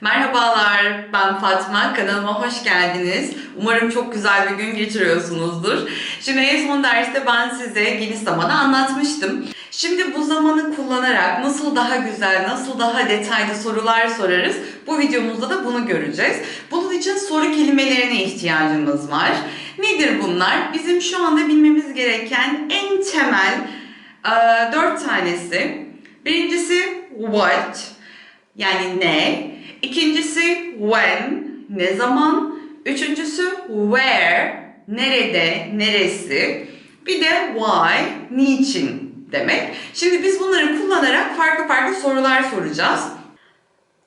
Merhabalar, ben Fatma. Kanalıma hoş geldiniz. Umarım çok güzel bir gün geçiriyorsunuzdur. Şimdi en son derste ben size geniş zamanı anlatmıştım. Şimdi bu zamanı kullanarak nasıl daha güzel, nasıl daha detaylı sorular sorarız. Bu videomuzda da bunu göreceğiz. Bunun için soru kelimelerine ihtiyacımız var. Nedir bunlar? Bizim şu anda bilmemiz gereken en temel e, dört tanesi. Birincisi what, yani ne. İkincisi when, ne zaman. Üçüncüsü where, nerede, neresi. Bir de why, niçin demek. Şimdi biz bunları kullanarak farklı farklı sorular soracağız.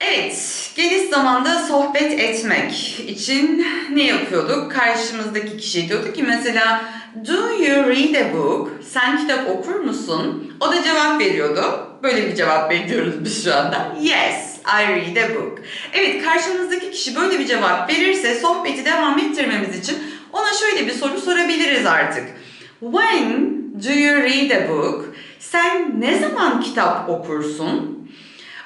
Evet, geniş zamanda sohbet etmek için ne yapıyorduk? Karşımızdaki kişi diyordu ki mesela Do you read a book? Sen kitap okur musun? O da cevap veriyordu. Böyle bir cevap bekliyoruz biz şu anda. Yes, I read a book. Evet, karşımızdaki kişi böyle bir cevap verirse sohbeti devam ettirmemiz için ona şöyle bir soru sorabiliriz artık. When do you read a book? Sen ne zaman kitap okursun?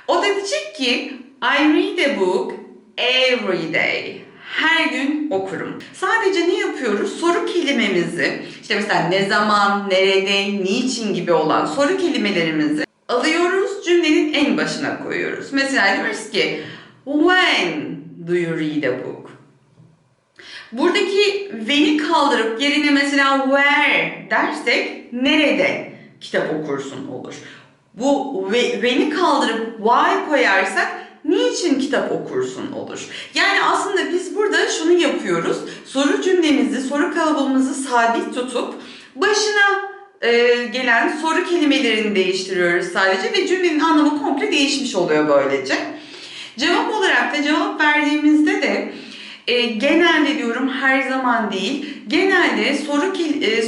O da diyecek ki I read a book every day. Her gün okurum. Sadece ne yapıyoruz? Soru kelimemizi, işte mesela ne zaman, nerede, niçin gibi olan soru kelimelerimizi alıyoruz, cümlenin en başına koyuyoruz. Mesela diyoruz ki When do you read a book? Buradaki when'i kaldırıp yerine mesela where dersek nerede kitap okursun olur. Bu when'i kaldırıp why koyarsak niçin kitap okursun olur. Yani aslında biz burada şunu yapıyoruz. Soru cümlemizi, soru kalıbımızı sabit tutup başına e, gelen soru kelimelerini değiştiriyoruz sadece ve cümlenin anlamı komple değişmiş oluyor böylece. Cevap olarak da cevap verdiğimizde de e, genelde diyorum her zaman değil, genelde soru e,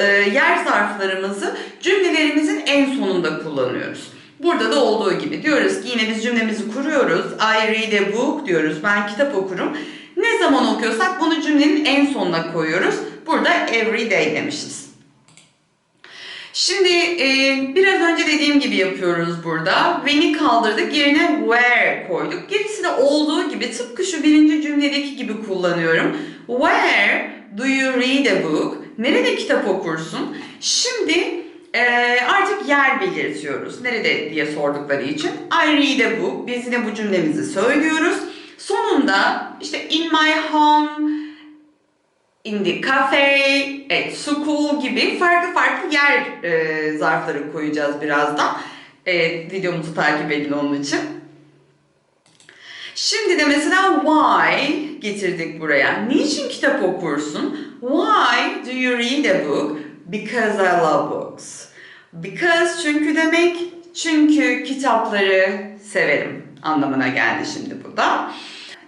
e, yer zarflarımızı cümlelerimizin en sonunda kullanıyoruz. Burada da olduğu gibi diyoruz ki yine biz cümlemizi kuruyoruz. I read a book diyoruz. Ben kitap okurum. Ne zaman okuyorsak bunu cümlenin en sonuna koyuyoruz. Burada every day demişiz. Şimdi e, biraz önce dediğim gibi yapıyoruz burada. When'i kaldırdık yerine where koyduk. Gerisi de olduğu gibi tıpkı şu birinci cümledeki gibi kullanıyorum. Where do you read a book? Nerede kitap okursun? Şimdi e, artık yer belirtiyoruz. Nerede diye sordukları için. I read a book. Biz yine bu cümlemizi söylüyoruz. Sonunda işte in my home, in the cafe, at school gibi farklı farklı yer e, zarfları koyacağız birazdan. E, videomuzu takip edin onun için. Şimdi de mesela why getirdik buraya. Niçin kitap okursun? Why do you read a book? Because I love books. Because çünkü demek çünkü kitapları severim anlamına geldi şimdi bu da.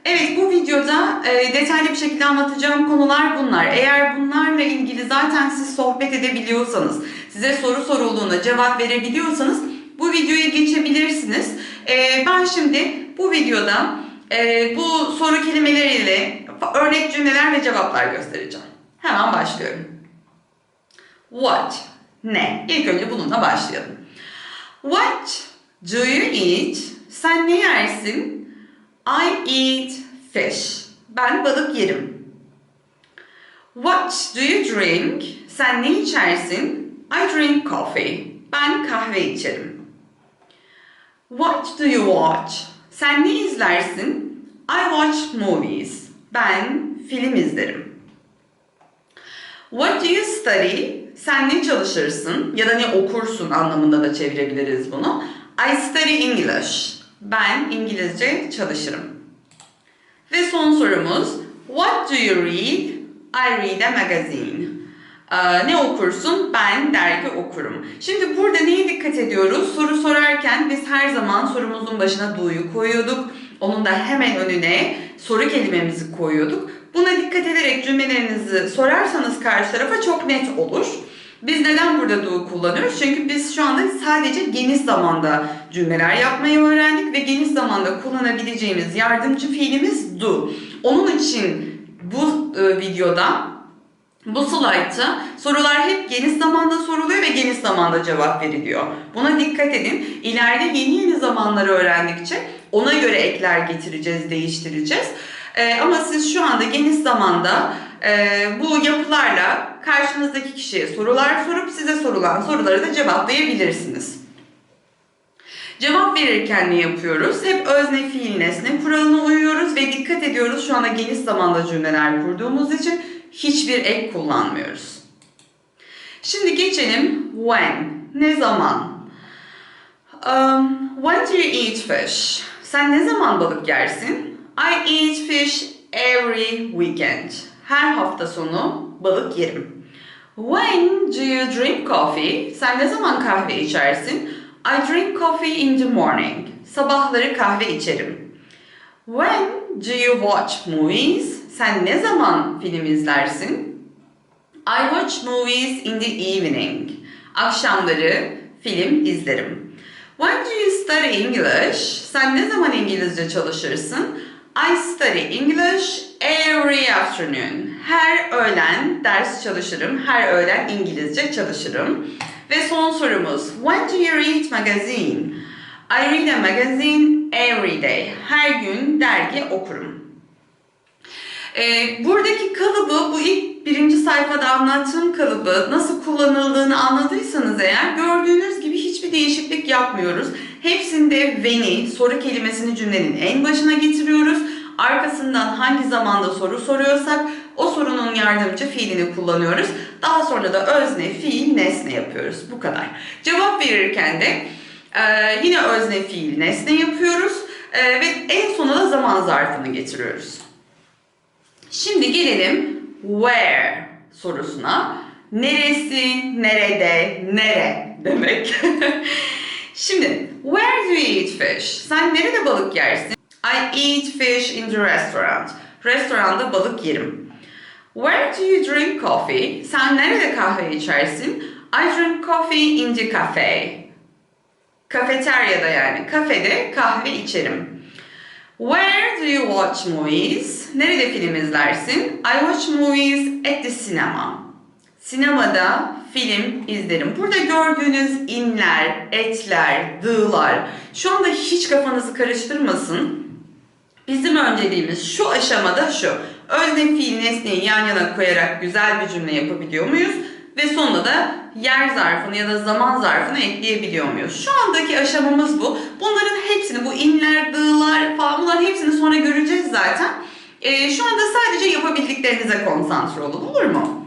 Evet bu videoda e, detaylı bir şekilde anlatacağım konular bunlar. Eğer bunlarla ilgili zaten siz sohbet edebiliyorsanız, size soru sorulduğunda cevap verebiliyorsanız bu videoya geçebilirsiniz. E, ben şimdi bu videoda e, bu soru kelimeleriyle örnek cümleler ve cevaplar göstereceğim. Hemen başlıyorum. What? Ne? İlk önce bununla başlayalım. What do you eat? Sen ne yersin? I eat fish. Ben balık yerim. What do you drink? Sen ne içersin? I drink coffee. Ben kahve içerim. What do you watch? Sen ne izlersin? I watch movies. Ben film izlerim. What do you study? Sen ne çalışırsın ya da ne okursun anlamında da çevirebiliriz bunu. I study English. Ben İngilizce çalışırım. Ve son sorumuz What do you read? I read a magazine. Ee, ne okursun? Ben dergi okurum. Şimdi burada neye dikkat ediyoruz? Soru sorarken biz her zaman sorumuzun başına do'yu koyuyorduk. Onun da hemen önüne soru kelimemizi koyuyorduk. Buna dikkat ederek cümlelerinizi sorarsanız karşı tarafa çok net olur. Biz neden burada do kullanıyoruz? Çünkü biz şu anda sadece geniş zamanda cümleler yapmayı öğrendik ve geniş zamanda kullanabileceğimiz yardımcı fiilimiz do. Onun için bu e, videoda bu slaytta sorular hep geniş zamanda soruluyor ve geniş zamanda cevap veriliyor. Buna dikkat edin. İleride yeni yeni zamanları öğrendikçe Ona göre ekler getireceğiz, değiştireceğiz. Ee, ama siz şu anda geniş zamanda e, bu yapılarla karşınızdaki kişiye sorular sorup size sorulan soruları da cevaplayabilirsiniz. Cevap verirken ne yapıyoruz? Hep özne fiil nesne kuralına uyuyoruz ve dikkat ediyoruz şu anda geniş zamanda cümleler kurduğumuz için hiçbir ek kullanmıyoruz. Şimdi geçelim when. Ne zaman? Um, when do you eat fish? Sen ne zaman balık yersin? I eat fish every weekend. Her hafta sonu balık yerim. When do you drink coffee? Sen ne zaman kahve içersin? I drink coffee in the morning. Sabahları kahve içerim. When do you watch movies? Sen ne zaman film izlersin? I watch movies in the evening. Akşamları film izlerim. When do you study English? Sen ne zaman İngilizce çalışırsın? I study English every afternoon. Her öğlen ders çalışırım. Her öğlen İngilizce çalışırım. Ve son sorumuz. When do you read magazine? I read a magazine every day. Her gün dergi okurum. Ee, buradaki kalıbı, bu ilk birinci sayfada anlattığım kalıbı nasıl kullanıldığını anladıysanız eğer gördüğünüz gibi hiçbir değişiklik yapmıyoruz. Hepsinde when'i, soru kelimesini cümlenin en başına getiriyoruz. Arkasından hangi zamanda soru soruyorsak o sorunun yardımcı fiilini kullanıyoruz. Daha sonra da özne, fiil, nesne yapıyoruz. Bu kadar. Cevap verirken de e, yine özne, fiil, nesne yapıyoruz. E, ve en sona da zaman zarfını getiriyoruz. Şimdi gelelim where sorusuna. Neresi, nerede, nere demek. Şimdi where do you eat fish? Sen nerede balık yersin? I eat fish in the restaurant. Restoranda balık yerim. Where do you drink coffee? Sen nerede kahve içersin? I drink coffee in the cafe. Kafeteryada yani kafede kahve içerim. Where do you watch movies? Nerede film izlersin? I watch movies at the cinema. Sinemada film izlerim. Burada gördüğünüz inler, etler, dığlar şu anda hiç kafanızı karıştırmasın. Bizim önceliğimiz şu aşamada şu. Özne fiil nesneyi yan yana koyarak güzel bir cümle yapabiliyor muyuz? Ve sonunda da yer zarfını ya da zaman zarfını ekleyebiliyor muyuz? Şu andaki aşamamız bu. Bunların hepsini, bu inler, dığlar falan bunların hepsini sonra göreceğiz zaten. Ee, şu anda sadece yapabildiklerinize konsantre olun olur mu?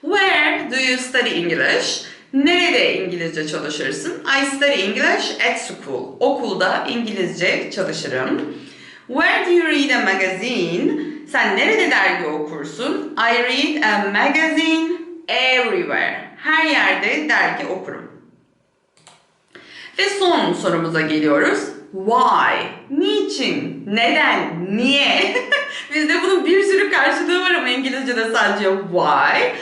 Where do you study English? Nerede İngilizce çalışırsın? I study English at school. Okulda İngilizce çalışırım. Where do you read a magazine? Sen nerede dergi okursun? I read a magazine everywhere. Her yerde dergi okurum. Ve son sorumuza geliyoruz. Why? Niçin? Neden? Niye? Bizde bunun bir sürü karşılığı var ama İngilizce'de sadece why.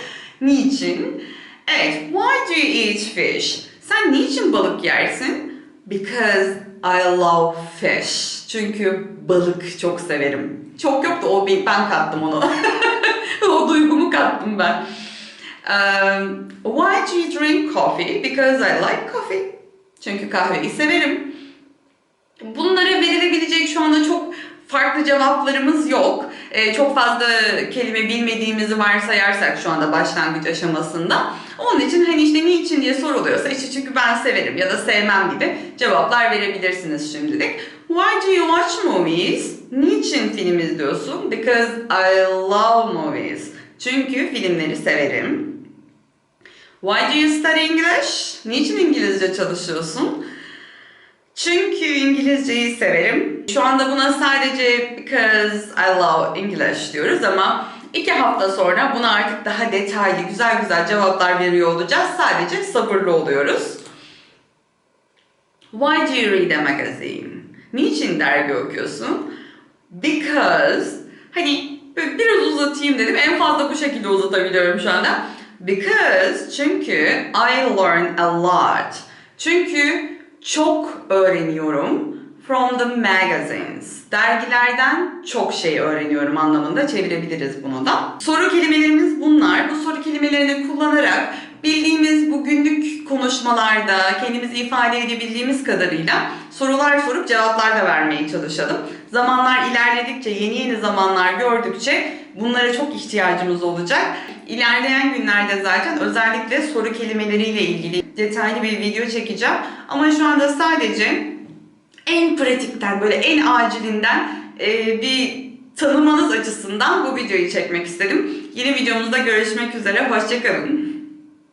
Niçin? Evet, why do you eat fish? Sen niçin balık yersin? Because I love fish. Çünkü balık çok severim. Çok yok da o ben kattım onu. o duygumu kattım ben. Um, why do you drink coffee? Because I like coffee. Çünkü kahveyi severim. Bunlara verilebilecek şu anda çok farklı cevaplarımız yok. Ee, çok fazla kelime bilmediğimizi varsayarsak şu anda başlangıç aşamasında. Onun için hani işte niçin diye soruluyorsa işte çünkü ben severim ya da sevmem gibi cevaplar verebilirsiniz şimdilik. Why do you watch movies? Niçin film izliyorsun? Because I love movies. Çünkü filmleri severim. Why do you study English? Niçin İngilizce çalışıyorsun? Çünkü İngilizceyi severim. Şu anda buna sadece because I love English diyoruz ama iki hafta sonra buna artık daha detaylı, güzel güzel cevaplar veriyor olacağız. Sadece sabırlı oluyoruz. Why do you read a magazine? Niçin dergi okuyorsun? Because, hani biraz uzatayım dedim. En fazla bu şekilde uzatabiliyorum şu anda. Because, çünkü I learn a lot. Çünkü çok öğreniyorum from the magazines. Dergilerden çok şey öğreniyorum anlamında çevirebiliriz bunu da. Soru kelimelerimiz bunlar. Bu soru kelimelerini kullanarak bildiğimiz bu günlük konuşmalarda kendimizi ifade edebildiğimiz kadarıyla sorular sorup cevaplar da vermeye çalışalım. Zamanlar ilerledikçe, yeni yeni zamanlar gördükçe bunlara çok ihtiyacımız olacak. İlerleyen günlerde zaten özellikle soru kelimeleriyle ilgili detaylı bir video çekeceğim. Ama şu anda sadece en pratikten böyle en acilinden e, bir tanımanız açısından bu videoyu çekmek istedim. Yeni videomuzda görüşmek üzere. Hoşçakalın.